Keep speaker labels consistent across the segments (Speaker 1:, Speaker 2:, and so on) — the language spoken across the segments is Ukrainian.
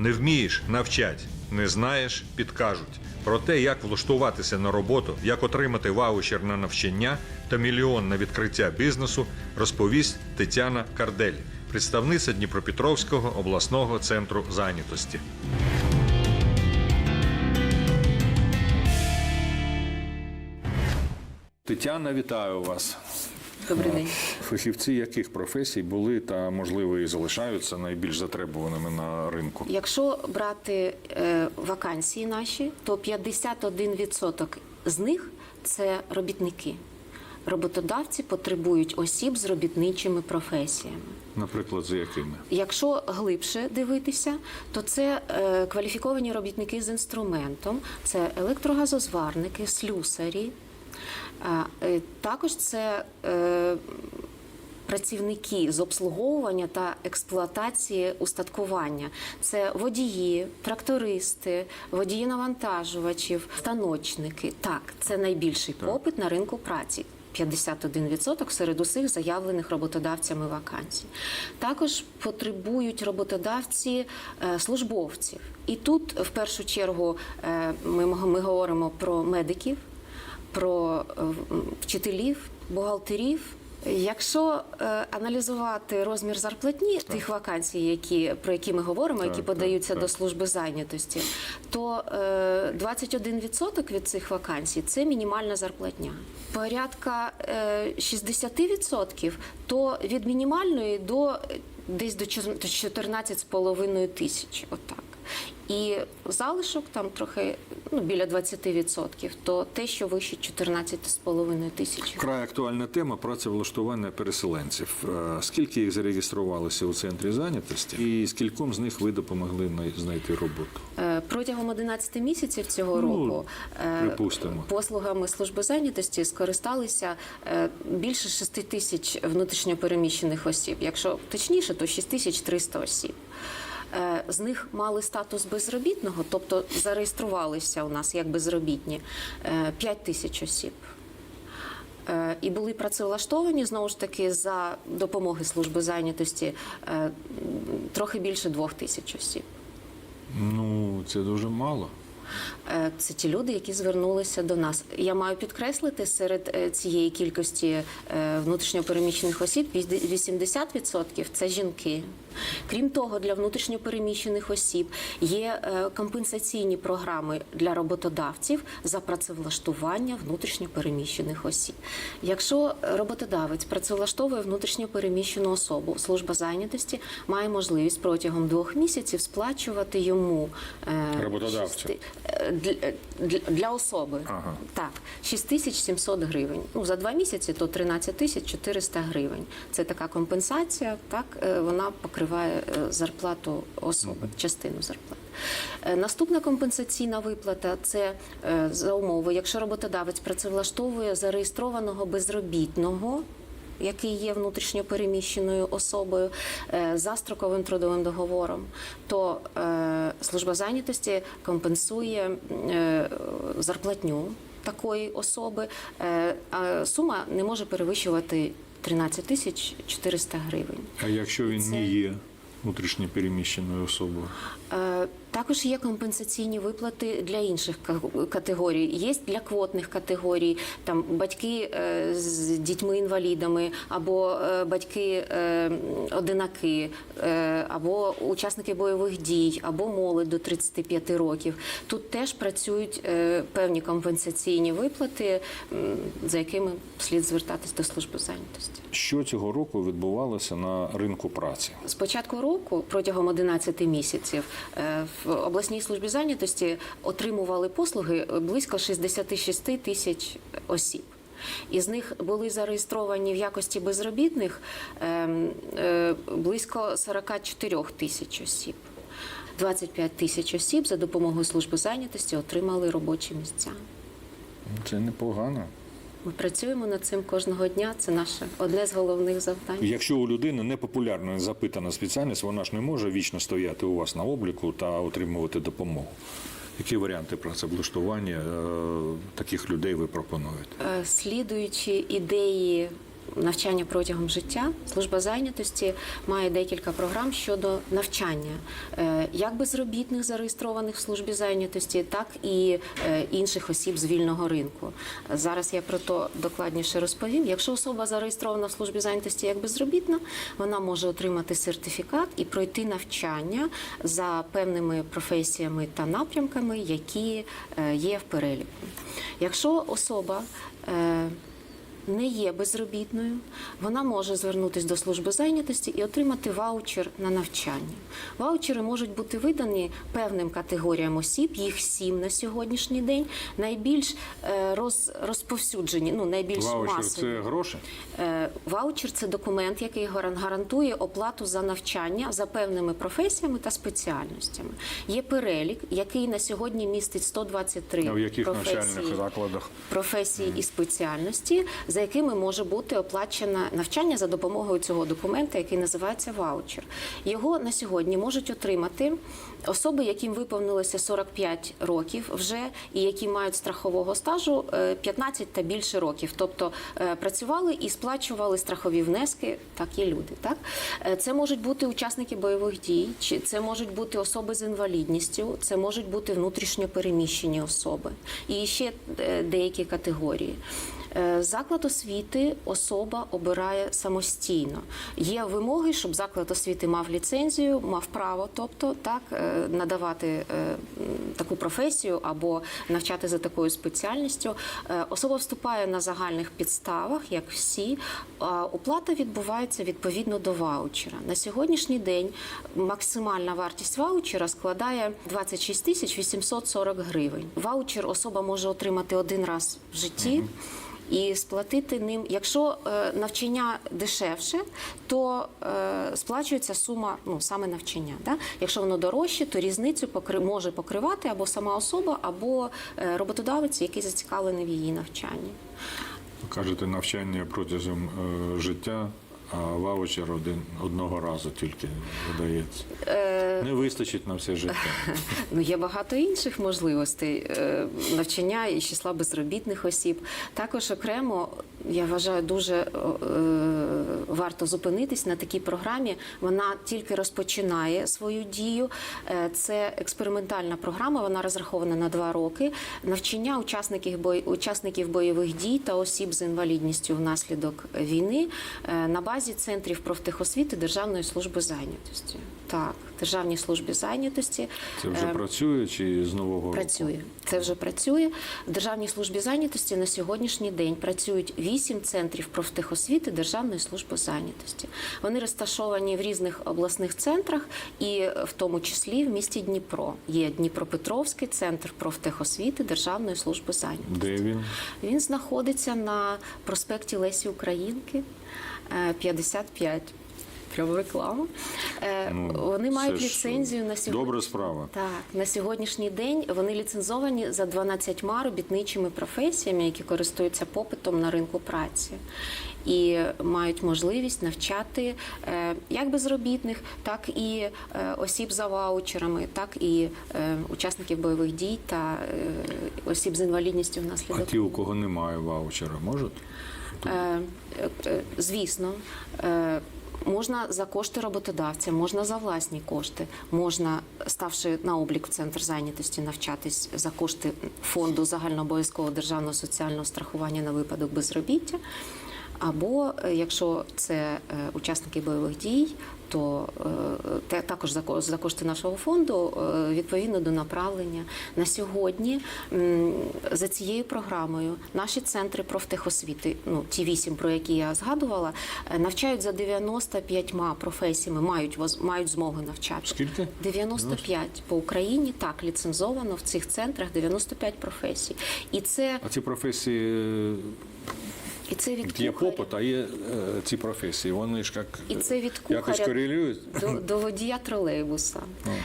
Speaker 1: Не вмієш навчать, не знаєш підкажуть. Про те, як влаштуватися на роботу, як отримати ваучер на навчання та мільйон на відкриття бізнесу, розповість Тетяна Кардель, представниця Дніпропетровського обласного центру зайнятості.
Speaker 2: Тетяна, вітаю вас.
Speaker 3: Добрий день.
Speaker 2: Фахівці яких професій були та, можливо, і залишаються найбільш затребуваними на ринку?
Speaker 3: Якщо брати е, вакансії наші, то 51% з них це робітники. Роботодавці потребують осіб з робітничими професіями.
Speaker 2: Наприклад, за якими?
Speaker 3: Якщо глибше дивитися, то це е, кваліфіковані робітники з інструментом, це електрогазозварники, слюсарі. Е, Також це е, працівники з обслуговування та експлуатації устаткування. Це водії, трактористи, водії навантажувачів, станочники. Так, це найбільший попит на ринку праці. 51% серед усіх заявлених роботодавцями вакансій. Також потребують роботодавці е, службовців. І тут, в першу чергу, ми говоримо про медиків, про е, вчителів, бухгалтерів. Якщо е, аналізувати розмір зарплатні тих вакансій, які про які ми говоримо, які подаються
Speaker 2: так.
Speaker 3: до служби зайнятості, то е, 21% від цих вакансій це мінімальна зарплатня. Порядка е, 60% то від мінімальної до е, десь до 14,5 тисяч. Отак. І залишок там трохи ну, біля 20%, то те, що вище 14,5 тисяч.
Speaker 2: Край актуальна тема працевлаштування переселенців. Е, Скільки їх зареєструвалося у центрі зайнятості, і скільком з них ви допомогли знайти роботу?
Speaker 3: Е, Протягом 11 місяців цього
Speaker 2: Ну,
Speaker 3: року е,
Speaker 2: припустимо.
Speaker 3: послугами служби зайнятості скористалися більше 6 тисяч внутрішньопереміщених осіб. Якщо точніше, то 6300 осіб. Е, З них мали статус безробітного, тобто зареєструвалися у нас як безробітні 5 тисяч осіб. Е, І були працевлаштовані знову ж таки за допомоги служби зайнятості е, трохи більше двох тисяч осіб.
Speaker 2: Ну, це дуже мало.
Speaker 3: Е, Це ті люди, які звернулися до нас. Я маю підкреслити серед е, цієї кількості е, внутрішньопереміщених осіб 80% – це жінки. Крім того, для внутрішньопереміщених осіб є е, компенсаційні програми для роботодавців за працевлаштування внутрішньопереміщених осіб. Якщо роботодавець працевлаштовує внутрішньопереміщену особу, служба зайнятості має можливість протягом двох місяців сплачувати йому е,
Speaker 2: Роботодавцю.
Speaker 3: е, для, для, особи.
Speaker 2: Ага.
Speaker 3: Так, 6700 гривень. Ну, за два місяці то 13 тисяч 400 гривень. Це така компенсація, так, вона покриває е, зарплату особи, частину зарплати. Е, Наступна компенсаційна виплата це е, за умови, якщо роботодавець працевлаштовує зареєстрованого безробітного. Який є внутрішньо переміщеною особою за строковим трудовим договором, то служба зайнятості компенсує зарплатню такої особи. А сума не може перевищувати 13 тисяч 400 гривень.
Speaker 2: А якщо він
Speaker 3: Це-
Speaker 2: не є внутрішньо переміщеною особою?
Speaker 3: Також є компенсаційні виплати для інших категорій. Є для квотних категорій, там батьки е, з дітьми-інвалідами, або е, батьки е, одинаки, або учасники бойових дій, або молодь до 35 років. Тут теж працюють певні компенсаційні виплати, за якими слід звертатись до служби зайнятості.
Speaker 2: Що цього року відбувалося на ринку праці?
Speaker 3: З початку року, протягом 11 місяців, е, обласній службі зайнятості отримували послуги близько 66 тисяч осіб. Із них були зареєстровані в якості безробітних ем, е, близько 44 тисяч осіб. 25 тисяч осіб за допомогою служби зайнятості отримали робочі місця.
Speaker 2: Це непогано.
Speaker 3: Ми працюємо над цим кожного дня. Це наше одне з головних завдань.
Speaker 2: Якщо у людини непопулярна запитана спеціальність, вона ж не може вічно стояти у вас на обліку та отримувати допомогу. Які варіанти працевлаштування е, таких людей ви пропонуєте?
Speaker 3: Е, Слідуючи ідеї навчання протягом життя. Служба зайнятості має декілька програм щодо навчання е, як безробітних зареєстрованих в службі зайнятості, так і е, інших осіб з вільного ринку. Зараз я про то докладніше розповім. Якщо особа зареєстрована в службі зайнятості як безробітна, вона може отримати сертифікат і пройти навчання за певними професіями та напрямками, які е, є в переліку. Якщо особа не є безробітною, вона може звернутися до служби зайнятості і отримати ваучер на навчання. Ваучери можуть бути видані певним категоріям осіб, їх сім на сьогоднішній день. Найбільш е, роз, розповсюджені, ну найбільш
Speaker 2: Ваучер
Speaker 3: масові.
Speaker 2: це гроші?
Speaker 3: Е, Ваучер це документ, який гарантує оплату за навчання за певними професіями та спеціальностями. Є перелік, який на сьогодні містить 123
Speaker 2: А в яких
Speaker 3: професії,
Speaker 2: навчальних закладах?
Speaker 3: професії і спеціальності, за якими може бути оплачено навчання за допомогою цього документа, який називається ваучер. Його на сьогодні можуть отримати особи, яким виповнилося 45 років вже і які мають страхового стажу е, 15 та більше років, тобто е, працювали і сплачували страхові внески, так і люди. Так Е, це можуть бути учасники бойових дій, чи це можуть бути особи з інвалідністю, це можуть бути внутрішньо переміщені особи і ще е, деякі категорії. Е, Заклад освіти особа обирає самостійно. Є вимоги, щоб заклад освіти мав ліцензію, мав право, тобто так е, надавати е, таку професію або навчати за такою спеціальністю. Особа вступає на загальних підставах, як всі. А оплата відбувається відповідно до ваучера. На сьогоднішній день максимальна вартість ваучера складає 26 тисяч 840 гривень. Ваучер особа може отримати один раз в житті. І сплатити ним, якщо е, навчання дешевше, то е, сплачується сума, ну саме навчання. Да? Якщо воно дорожче, то різницю покри, може покривати або сама особа, або е, роботодавець, який зацікавлений в її навчанні.
Speaker 2: Кажете, навчання протягом життя, а ваучер один, одного разу тільки видається.
Speaker 3: Е,
Speaker 2: Не вистачить на все життя.
Speaker 3: Ну, є багато інших можливостей е, навчання із числа безробітних осіб. Також окремо, я вважаю, дуже е, варто зупинитись на такій програмі. Вона тільки розпочинає свою дію. Це експериментальна програма, вона розрахована на два роки. Навчання учасників бой, учасників бойових дій та осіб з інвалідністю внаслідок війни на базі центрів профтехосвіти Державної служби зайнятості. Так, Державній службі зайнятості.
Speaker 2: Це вже
Speaker 3: Е,
Speaker 2: працює чи з нового року?
Speaker 3: Працює. Це вже працює. В Державній службі зайнятості на сьогоднішній день працюють вісім центрів профтехосвіти Державної служби зайнятості. Вони розташовані в різних обласних центрах, і в тому числі в місті Дніпро. Є Дніпропетровський центр профтехосвіти Державної служби зайнятості.
Speaker 2: Де він?
Speaker 3: Він знаходиться на проспекті Лесі Українки е, 55. Прямо реклама. Е,
Speaker 2: Ну,
Speaker 3: Вони мають ліцензію на сьогодні.
Speaker 2: Добра справа.
Speaker 3: Так, на сьогоднішній день вони ліцензовані за 12 робітничими професіями, які користуються попитом на ринку праці. І мають можливість навчати е, як безробітних, так і е, осіб за ваучерами, так і е, учасників бойових дій та е, осіб з інвалідністю
Speaker 2: А
Speaker 3: внаслідок.
Speaker 2: ті, у кого немає ваучера, можуть?
Speaker 3: Звісно, можна за кошти роботодавця, можна за власні кошти, можна, ставши на облік в центр зайнятості, навчатись за кошти фонду загальнообов'язкового державного соціального страхування на випадок безробіття. Або е, якщо це е, учасники бойових дій, то е, те- також за за кошти нашого фонду е, відповідно до направлення на сьогодні за цією програмою наші центри профтехосвіти, ну ті вісім, про які я згадувала, е, навчають за 95 професіями, мають воз- мають змогу навчати.
Speaker 2: Скільки?
Speaker 3: 95 по Україні так ліцензовано в цих центрах 95 професій, і це
Speaker 2: А ці професії
Speaker 3: і це від
Speaker 2: є
Speaker 3: кухаря.
Speaker 2: попит, а є е, ці професії. Вони ж як
Speaker 3: І це від
Speaker 2: якось
Speaker 3: кухаря
Speaker 2: корелюють.
Speaker 3: до, до водія тролейбуса. Е,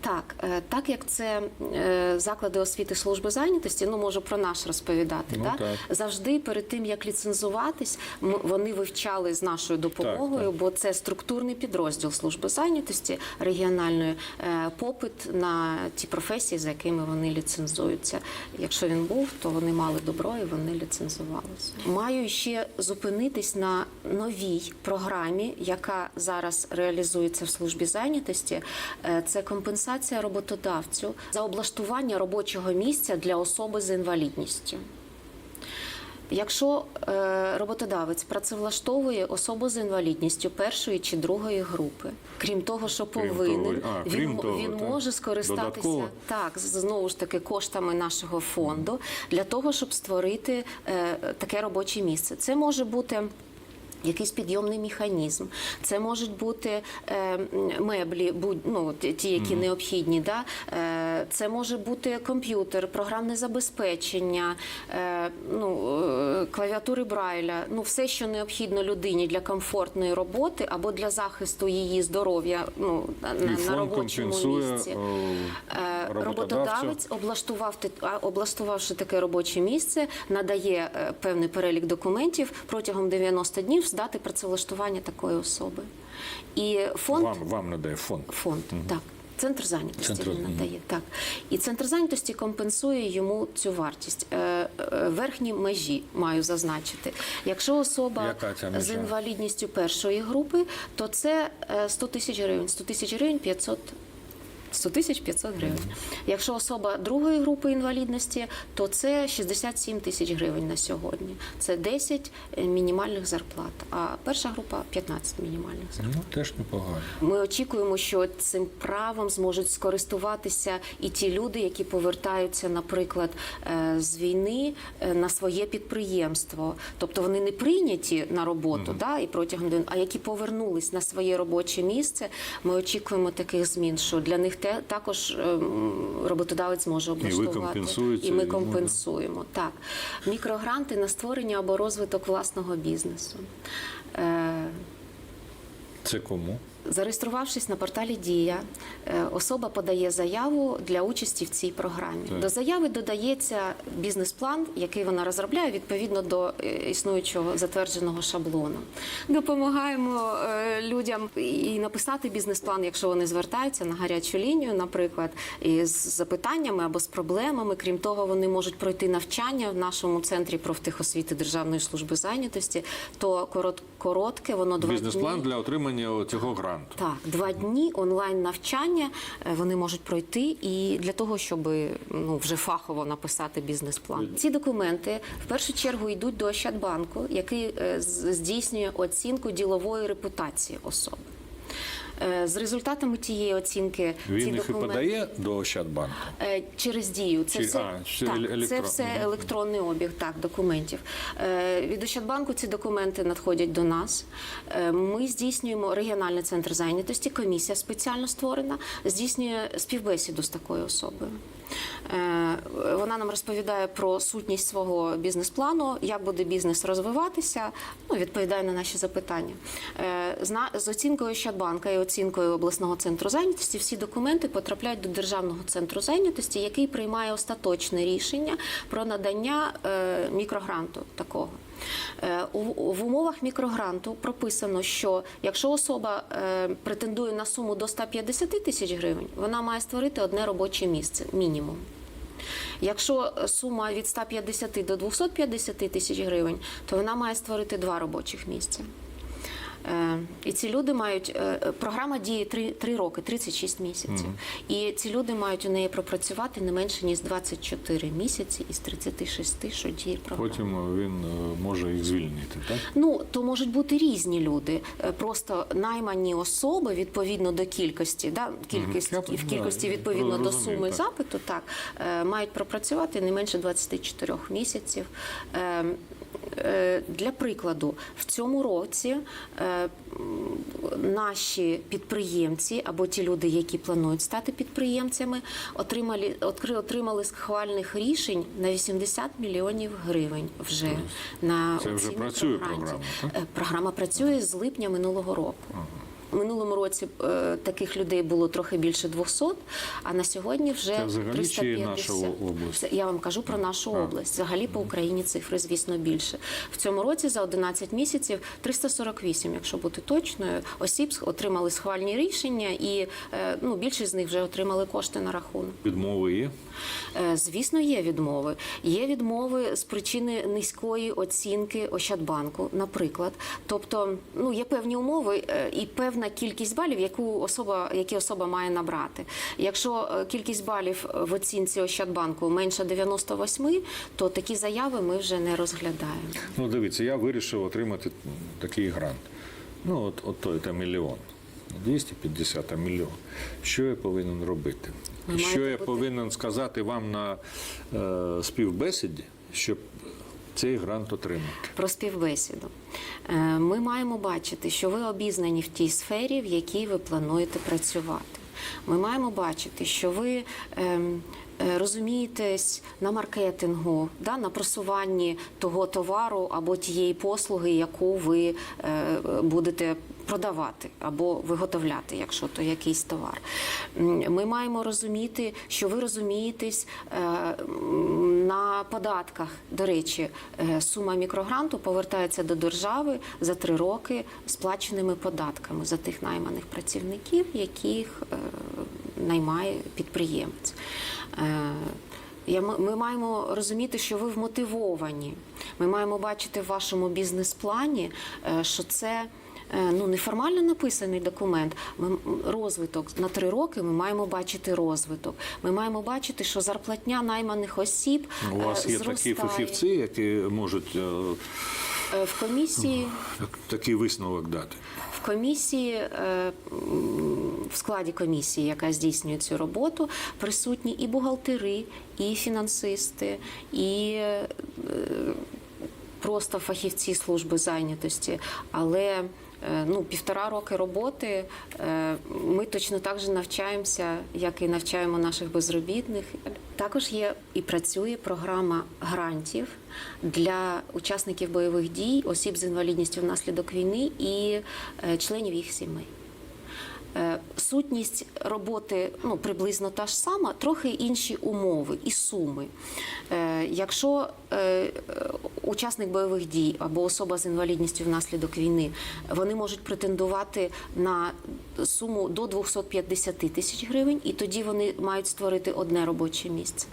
Speaker 3: так, е, так як це е, заклади освіти служби зайнятості, ну можу про наш розповідати.
Speaker 2: Ну,
Speaker 3: да?
Speaker 2: так.
Speaker 3: Завжди перед тим як ліцензуватись, вони вивчали з нашою допомогою,
Speaker 2: так.
Speaker 3: бо це структурний підрозділ служби зайнятості регіональної е, попит на ті професії, за якими вони ліцензуються. Якщо він був, то вони мали добро і вони ліцензувалися. Маю ще зупинитись на новій програмі, яка зараз реалізується в службі зайнятості. Е, Це компенсація роботодавцю за облаштування робочого місця для особи з інвалідністю. Якщо е, роботодавець працевлаштовує особу з інвалідністю першої чи другої групи, крім того, що повинен,
Speaker 2: а,
Speaker 3: він,
Speaker 2: того,
Speaker 3: він
Speaker 2: так.
Speaker 3: може скористатися
Speaker 2: Додатково?
Speaker 3: так знову ж таки коштами нашого фонду для того, щоб створити е, таке робоче місце. Це може бути. Якийсь підйомний механізм, це можуть бути е, меблі, будь, ну, ті- які необхідні. Да? Е, це може бути комп'ютер, програмне забезпечення, е, ну, е, клавіатури Брайля, ну, все, що необхідно людині для комфортної роботи або для захисту її здоров'я ну, на, на робочому місці. Е. Роботодавець, облаштував облаштувавши таке робоче місце, надає е, певний перелік документів протягом 90 днів здати працевлаштування такої особи. І фонд
Speaker 2: Вам, вам надає фонд.
Speaker 3: фонд, так. Центр зайнятості
Speaker 2: Центр,
Speaker 3: він надає. Так. І центр зайнятості компенсує йому цю вартість. Е, е, Верхні межі маю зазначити. Якщо особа з інвалідністю першої групи, то це е, 100 тисяч гривень. 100 тисяч гривень 500 100 тисяч 500 гривень. Якщо особа другої групи інвалідності, то це 67 тисяч гривень на сьогодні. Це 10 мінімальних зарплат. А перша група 15 мінімальних зарплат.
Speaker 2: Ну, теж непогано.
Speaker 3: Ми очікуємо, що цим правом зможуть скористуватися і ті люди, які повертаються, наприклад, е, з війни е, на своє підприємство. Тобто вони не прийняті на роботу, да, і протягом день, а які повернулись на своє робоче місце. Ми очікуємо таких змін, що для них те також ем, роботодавець може облаштувати. І ми
Speaker 2: і, да.
Speaker 3: компенсуємо. Так, мікрогранти на створення або розвиток власного бізнесу. Е,
Speaker 2: Це кому?
Speaker 3: Зареєструвавшись на порталі Дія, е, особа подає заяву для участі в цій програмі.
Speaker 2: Так.
Speaker 3: До заяви додається бізнес-план, який вона розробляє відповідно до е, існуючого затвердженого шаблону. Допомагаємо е, людям і написати бізнес-план, якщо вони звертаються на гарячу лінію, наприклад, із запитаннями або з проблемами. Крім того, вони можуть пройти навчання в нашому центрі профтехосвіти Державної служби зайнятості. То корот, коротке, воно два
Speaker 2: Бізнес-план для отримання цього гранту.
Speaker 3: Так, два дні онлайн навчання е, вони можуть пройти і для того, щоб ну вже фахово написати бізнес-план. Ці документи в першу чергу йдуть до Ощадбанку, який е, здійснює оцінку ділової репутації особи. Е, З результатами тієї оцінки ці
Speaker 2: Він їх і подає до Ощадбанку.
Speaker 3: Е, через дію. Це
Speaker 2: Чи-
Speaker 3: все,
Speaker 2: а, це
Speaker 3: так,
Speaker 2: електрон...
Speaker 3: це все електронний обіг так, документів. Е, Від Ощадбанку ці документи надходять до нас. Ми здійснюємо регіональний центр зайнятості, комісія спеціально створена, здійснює співбесіду з такою особою. Е, Вона нам розповідає про сутність свого бізнес-плану, як буде бізнес розвиватися, ну, відповідає на наші запитання. Е, З оцінкою Ощадбанка і оцінкою обласного центру зайнятості всі документи потрапляють до Державного центру зайнятості, який приймає остаточне рішення про надання е, мікрогранту такого. Е, В умовах мікрогранту прописано, що якщо особа е, претендує на суму до 150 тисяч гривень, вона має створити одне робоче місце мінімум. Якщо сума від 150 до 250 тисяч гривень, то вона має створити два робочих місця. Е, І ці люди мають е, програма діє 3, 3 роки, 36 місяців. І ці люди мають у неї пропрацювати не менше ніж 24 місяці із 36, що діє програма.
Speaker 2: Потім він е, може їх звільнити, так?
Speaker 3: Ну, то можуть бути різні люди. Е, Просто наймані особи відповідно до кількості, да, кількість, і в кількості
Speaker 2: я
Speaker 3: відповідно до суми
Speaker 2: так.
Speaker 3: запиту, так, е, мають пропрацювати не менше 24 місяців. Е, Для прикладу, в цьому році е, наші підприємці або ті люди, які планують стати підприємцями, отримали, отримали схвальних рішень на 80 мільйонів гривень вже на
Speaker 2: Це вже працює програма, так?
Speaker 3: Е, Програма працює з липня минулого року. Минулому році е, таких людей було трохи більше 200, а на сьогодні вже
Speaker 2: Це взагалі чи
Speaker 3: 350.
Speaker 2: наша область?
Speaker 3: Це я вам кажу про нашу область. Взагалі по Україні цифри, звісно, більше. В цьому році за 11 місяців 348, якщо бути точною, осіб отримали схвальні рішення, і е, ну, більшість з них вже отримали кошти на рахунок.
Speaker 2: Відмови є?
Speaker 3: Е, Звісно, є відмови. Є відмови з причини низької оцінки Ощадбанку, наприклад. Тобто, ну є певні умови і певна кількість балів, яку особа, які особа має набрати. Якщо е, кількість балів в оцінці Ощадбанку менше 98, то такі заяви ми вже не розглядаємо.
Speaker 2: Ну, дивіться, я вирішив отримати такий грант. Ну, от, от той та мільйон. Не 250, мільйон. Що я повинен робити?
Speaker 3: Ви
Speaker 2: Що я
Speaker 3: бути-
Speaker 2: повинен сказати вам на е, співбесіді, щоб цей грант отримати?
Speaker 3: Про співбесіду. Е, Ми маємо бачити, що ви обізнані в тій сфері, в якій ви плануєте працювати. Ми маємо бачити, що ви ем, е, розумієтесь на маркетингу, да, на просуванні того товару або тієї послуги, яку ви е, будете продавати або виготовляти, якщо то якийсь товар. Ми маємо розуміти, що ви розумієтесь на податках. До речі, е, сума мікрогранту повертається до держави за три роки сплаченими податками за тих найманих працівників, яких е, наймає підприємець. Е, Ми маємо розуміти, що ви вмотивовані. Ми маємо бачити в вашому бізнес-плані, що це ну, неформально написаний документ. Ми, розвиток на три роки ми маємо бачити розвиток. Ми маємо бачити, що зарплатня найманих осіб
Speaker 2: У вас
Speaker 3: е,
Speaker 2: є такі фахівці, які можуть е,
Speaker 3: Е, в комісії.
Speaker 2: такий висновок дати.
Speaker 3: В комісії, е, в складі комісії, яка здійснює цю роботу, присутні і бухгалтери, і фінансисти, і е, просто фахівці служби зайнятості. Але е, ну, півтора роки роботи е, ми точно так же навчаємося, як і навчаємо наших безробітних. Також є і працює програма грантів для учасників бойових дій, осіб з інвалідністю внаслідок війни і е, членів їх сімей. Е, Сутність роботи ну, приблизно та ж сама, трохи інші умови і суми. Е, Якщо е, е, учасник бойових дій або особа з інвалідністю внаслідок війни, вони можуть претендувати на суму до 250 тисяч гривень, і тоді вони мають створити одне робоче місце.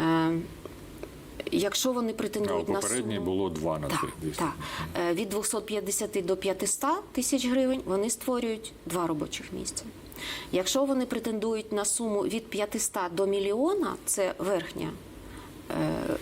Speaker 3: Е, Якщо вони
Speaker 2: А
Speaker 3: претендують на суму...
Speaker 2: було два на
Speaker 3: Так,
Speaker 2: три. десь.
Speaker 3: так. Е, Від 250 до 500 тисяч гривень вони створюють два робочих місця. Якщо вони претендують на суму від 500 до мільйона, це верхня. Е,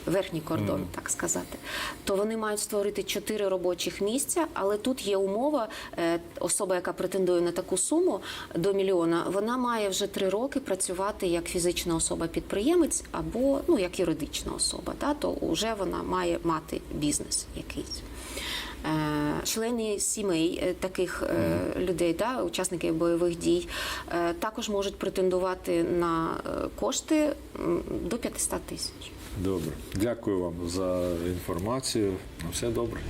Speaker 3: Верхній кордон, так сказати, то вони мають створити чотири робочих місця, але тут є умова. е, Особа, яка претендує на таку суму до мільйона, вона має вже три роки працювати як фізична особа-підприємець або ну як юридична особа. Да, то вже вона має мати бізнес якийсь. Е, Члени сімей таких людей, да, учасників бойових дій, також можуть претендувати на кошти до 500 тисяч.
Speaker 2: Добре. Дякую вам за інформацію. На все добре.